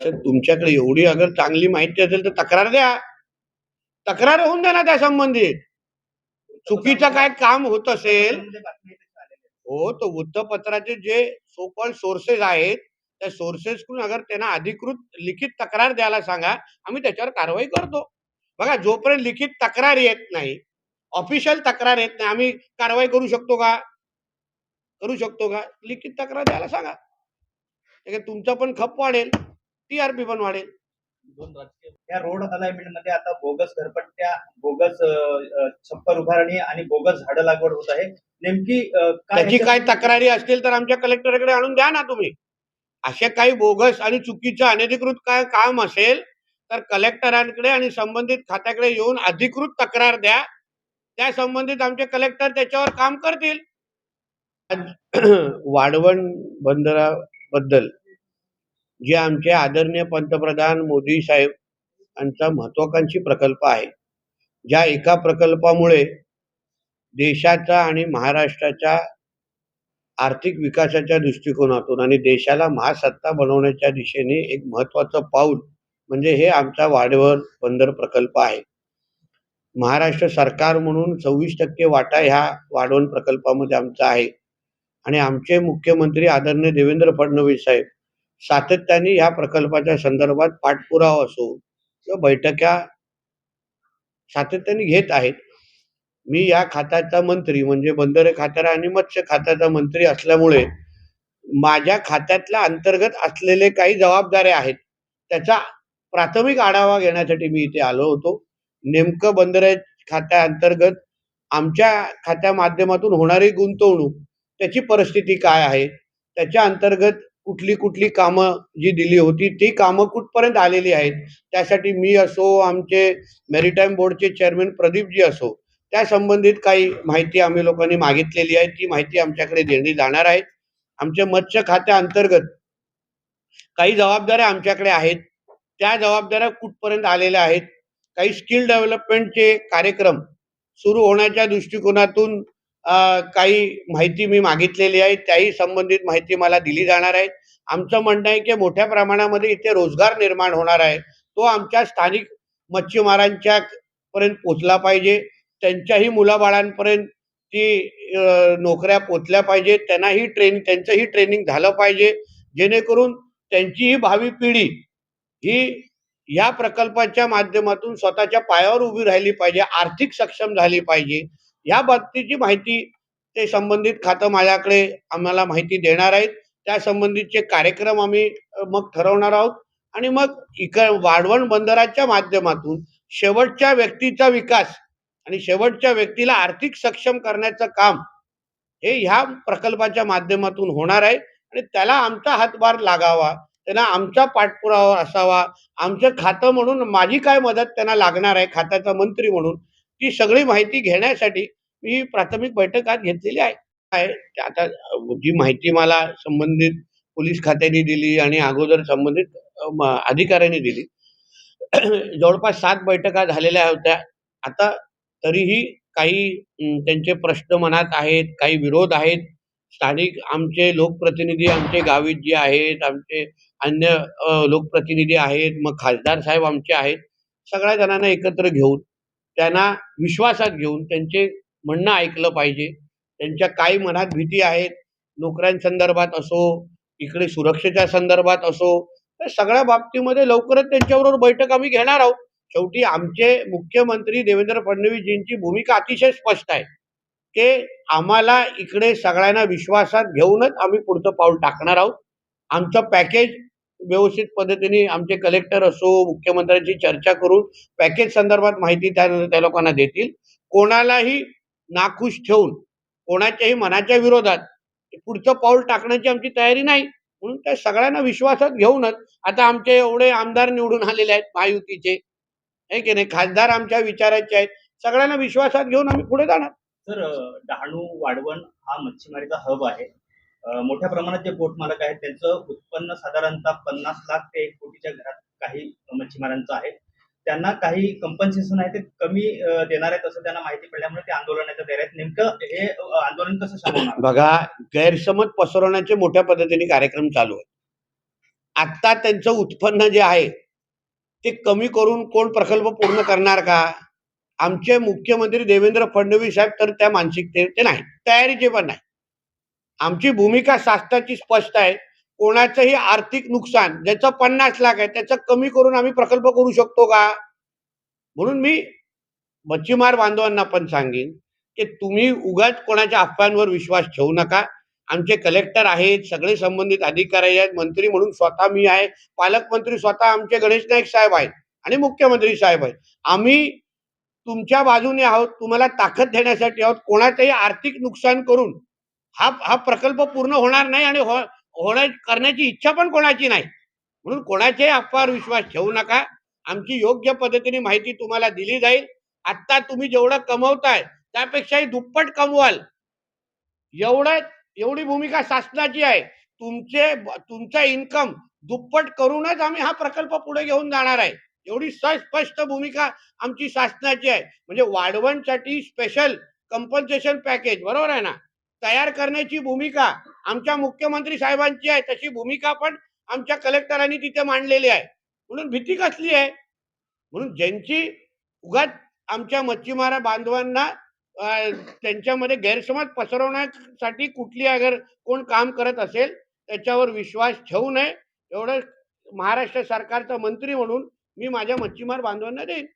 तर तुमच्याकडे एवढी अगर चांगली माहिती असेल तर तक्रार द्या. तक्रार होऊन द्या ना त्या संबंधित. चुकीचं काय काम होत असेल हो तो वृत्तपत्राचे जे सोपल सोर्सेस आहेत त्या सोर्सेस कडून अगर त्यांना अधिकृत लिखित तक्रार द्यायला सांगा आम्ही त्याच्यावर कारवाई करतो. बघा जोपर्यंत लिखित तक्रार येत नाही ऑफिशियल तक्रार येत नाही आम्ही कारवाई करू शकतो का? करू शकतो का? लिखित तक्रार द्यायला सांगा. तुमचा पण खप वाढेल. टीआरपी पण वाढेल. या रोड अलाइनमेंटमध्ये आता बोगस घरपट्ट्या बोगस छप्पर उभारणी आणि बोगस झाडं लागवड होत आहे. नेमकी त्याची काय ह्याच्यात- तक्रारी असतील तर आमच्या कलेक्टरकडे आणून द्या ना तुम्ही. असे काही बोगस आणि चुकीचं अनधिकृत काय काम असेल तर कलेक्टरांकडे आणि संबंधित खात्याकडे येऊन अधिकृत तक्रार द्या. त्या संबंधित आमचे कलेक्टर त्याच्यावर काम करतील. वाढवण बंदराबद्दल जे आमचे आदरणीय पंतप्रधान मोदी साहेब यांचा महत्वाकांक्षी प्रकल्प आहे. ज्या एका प्रकल्पामुळे देशाचा आणि महाराष्ट्राच्या आर्थिक विकासाच्या दृष्टिकोनातून आणि देशाला महासत्ता बनवण्याच्या दिशेने एक महत्वाचं पाऊल म्हणजे हे आमचा वाढवण बंदर प्रकल्प आहे. महाराष्ट्र सरकार म्हणून सव्वीस टक्के वाटा ह्या वाढवण प्रकल्पामध्ये आमचा आहे. आणि आमचे मुख्यमंत्री आदरणीय देवेंद्र फडणवीस साहेब सातत्याने ह्या प्रकल्पाच्या संदर्भात पाठपुरावा असो किंवा बैठका सातत्याने घेत आहेत. मी या खात्याचा मंत्री म्हणजे बंदरे खात्याला आणि मत्स्य खात्याचा मंत्री असल्यामुळे माझ्या खात्यातल्या अंतर्गत असलेले काही जबाबदाऱ्या आहेत त्याचा प्राथमिक आढावा घेण्यासाठी मी इथे आलो होतो. नेमकं बंदरे खात्याअंतर्गत आमच्या खात्या माध्यमातून होणारी गुंतवणूक त्याची परिस्थिती काय आहे त्याच्या अंतर्गत कुठली कुठली कामं जी दिली होती ती कामं कुठपर्यंत आलेली आहेत? त्यासाठी मी असो आमचे मेरीटाईम बोर्डचे चेअरमॅन प्रदीपजी असो त्या संबंधित काही माहिती आम्ही लोकांनी मागितलेली आहे. ती माहिती आमच्याकडे देण्यात जाणार आहे. आमच्या मत्स्य खात्याअंतर्गत काही जबाबदाऱ्या आमच्याकडे आहेत. त्या जबाबदाऱ्या कुठपर्यंत आलेल्या आहेत? काही स्किल डेव्हलपमेंटचे कार्यक्रम सुरू होण्याच्या दृष्टिकोनातून काही माहिती मी मागितलेली आहे त्याही संबंधित माहिती मला दिली जाणार आहे. आमचं म्हणणं आहे की मोठ्या प्रमाणामध्ये इथे रोजगार निर्माण होणार आहे. तो आमच्या स्थानिक मच्छीमारांच्या पर्यंत पोचला पाहिजे. त्यांच्याही मुलाबाळांपर्यंत ती नोकऱ्या पोचल्या पाहिजेत त्यांनाही ट्रेन त्यांचंही ट्रेनिंग झालं पाहिजे. जेणेकरून त्यांचीही भावी पिढी ही या प्रकल्पाच्या माध्यमातून स्वतःच्या पायावर उभी राहिली पाहिजे. आर्थिक सक्षम झाली पाहिजे. या बाबतीची माहिती ते संबंधित खातं माझ्याकडे आम्हाला माहिती देणार आहेत. त्या संबंधितचे कार्यक्रम आम्ही मग ठरवणार आहोत. आणि मग इक वाढवण बंदराच्या माध्यमातून शेवटच्या व्यक्तीचा विकास आणि शेवटच्या व्यक्तीला आर्थिक सक्षम करण्याचं काम हे ह्या प्रकल्पाच्या माध्यमातून होणार आहे. आणि त्याला आमचा हातभार लागावा त्यांना आमचा पाठपुरावा असावा. आमचं खातं म्हणून माझी काय मदत त्यांना लागणार आहे खात्याचा मंत्री म्हणून. ती सगळी माहिती घेण्यासाठी मी प्राथमिक बैठक आज घेतलेली आहे. आता जी माहिती मला संबंधित पोलीस खात्याने दिली आणि अगोदर संबंधित अधिकाऱ्यांनी दिली. जवळपास सात बैठका झालेल्या होत्या. आता तरीही काही त्यांचे प्रश्न मनात आहेत काही विरोध आहेत. स्थानिक आमचे लोकप्रतिनिधी आमचे गावीत जे आहेत आमचे अन्य लोकप्रतिनिधी आहेत मग खासदार साहेब आमचे आहेत. सगळ्या जणांना एकत्र घेऊन त्यांना विश्वासात घेऊन त्यांचे म्हणणं ऐकलं पाहिजे. त्यांच्या काही मनात भीती आहेत. नोकऱ्यांसंदर्भात असो इकडे सुरक्षेच्या संदर्भात असो तर सगळ्या बाबतीमध्ये लवकरच त्यांच्याबरोबर बैठक आम्ही घेणार आहोत. शेवटी आमचे मुख्यमंत्री देवेंद्र फडणवीसजींची भूमिका अतिशय स्पष्ट आहे की आम्हाला इकडे सगळ्यांना विश्वासात घेऊनच आम्ही पुढचं पाऊल टाकणार आहोत. आमचं पॅकेज व्यवस्थित पद्धतीने आमचे कलेक्टर असो मुख्यमंत्र्यांची चर्चा करून पॅकेज संदर्भात माहिती त्या त्या लोकांना देतील. कोणालाही नाखुश ठेवून कोणाच्याही मनाच्या विरोधात पुढचं पाऊल टाकण्याची आमची तयारी नाही. म्हणून त्या सगळ्यांना विश्वासात घेऊनच आता आमचे एवढे आमदार निवडून आलेले आहेत महायुतीचे. आहे की नाही? खासदार आमच्या विचाराचे आहेत. सगळ्यांना विश्वासात घेऊन आम्ही पुढे जाणार. तर डहाणू वाढवण हा मच्छीमारीचा हब आहे. मोठ्या प्रमाणात जे बोट मालक आहेत त्यांचं उत्पन्न साधारणतः पन्नास लाख ते एक कोटीच्या घरात काही मच्छीमारांचं आहे. त्यांना काही कंपन्सेशन आहे ते कमी देणार आहेत असं त्यांना माहिती पडल्यामुळे ते आंदोलनाच्या तयार आहेत. नेमकं हे आंदोलन कसं बघा गैरसमज पसरवण्याचे मोठ्या पद्धतीने कार्यक्रम चालू आहेत. आत्ता त्यांचं उत्पन्न जे आहे ते कमी करून कोण प्रकल्प पूर्ण करणार का? आमचे मुख्यमंत्री देवेंद्र फडणवीस साहेब तर त्या मानसिकतेचे नाही तयारीचे पण नाही आमची भूमिका शासनाची स्पष्ट आहे. कोणाचंही आर्थिक नुकसान ज्याचं पन्नास लाख आहे त्याचं कमी करून आम्ही प्रकल्प करू शकतो का? म्हणून मी मच्छीमार बांधवांना पण सांगेन की तुम्ही उगाच कोणाच्या अफवांवर विश्वास ठेवू नका. आमचे कलेक्टर आहेत सगळे संबंधित अधिकारी आहेत मंत्री म्हणून स्वतः मी आहे पालकमंत्री स्वतः आमचे गणेश नाईक साहेब आहेत आणि मुख्यमंत्री साहेब आहेत. आम्ही तुमच्या बाजूने आहोत तुम्हाला ताकद देण्यासाठी आहोत कोणाचंही आर्थिक नुकसान करून हा हा प्रकल्प पूर्ण होणार नाही आणि हो होण्या करण्याची इच्छा पण कोणाची नाही. म्हणून कोणाच्याही अफवावर विश्वास ठेवू नका. आमची योग्य पद्धतीने माहिती तुम्हाला दिली जाईल. आत्ता तुम्ही जेवढं कमवताय त्यापेक्षाही दुप्पट कमवाल. एवढं एवढी भूमिका शासनाची आहे. तुमचे तुमचा इन्कम दुप्पट करूनच आम्ही हा प्रकल्प पुढे घेऊन जाणार आहे. एवढी स्पष्ट भूमिका आमची शासनाची आहे. म्हणजे वाढवणसाठी स्पेशल कंपन्सेशन पॅकेज बरोबर आहे ना? तयार करण्याची भूमिका आमच्या मुख्यमंत्री साहेबांची आहे तशी भूमिका पण आमच्या कलेक्टरांनी तिथे मांडलेली आहे. म्हणून भीती कसली आहे? म्हणून ज्यांची उगाच आमच्या मच्छीमार बांधवांना त्यांच्यामध्ये गैरसमज पसरवण्यासाठी कुठली अगर कोण काम करत असेल त्याच्यावर विश्वास ठेवू नये. एवढं महाराष्ट्र सरकारचा मंत्री म्हणून मी माझ्या मच्छीमार बांधवांना देईन.